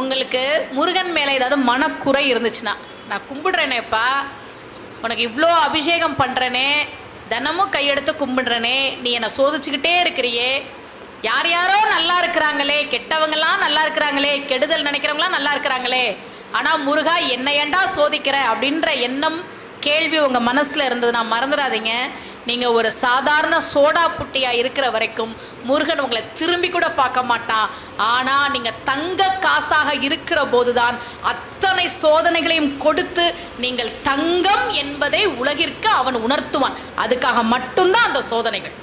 உங்களுக்கு முருகன் மேலே ஏதாவது மனக்குறை இருந்துச்சுன்னா நான் கும்பிடுறேனேப்பா உனக்கு இவ்வளோ அபிஷேகம் பண்ணுறனே தினமும் கையெடுத்து கும்பிடுறனே நீ என்னை சோதிச்சுக்கிட்டே இருக்கிறியே யார் யாரோ நல்லா இருக்கிறாங்களே கெட்டவங்களாம் நல்லா இருக்கிறாங்களே கெடுதல் நினைக்கிறவங்களாம் நல்லா இருக்கிறாங்களே ஆனால் முருகா என்னை ஏண்டா சோதிக்கிற அப்படின்ற எண்ணம் கேள்வி உங்கள் மனசில் இருந்தது நான் மறந்துடாதீங்க. நீங்கள் ஒரு சாதாரண சோடா புட்டியாக இருக்கிற வரைக்கும் முருகன் உங்களை திரும்பி கூட பார்க்க மாட்டான். ஆனால் நீங்கள் தங்க காசாக இருக்கிற போதுதான் அத்தனை சோதனைகளையும் கொடுத்து நீங்கள் தங்கம் என்பதை உலகிற்கு அவன் உணர்த்துவான். அதுக்காக மட்டும்தான் அந்த சோதனைகள்.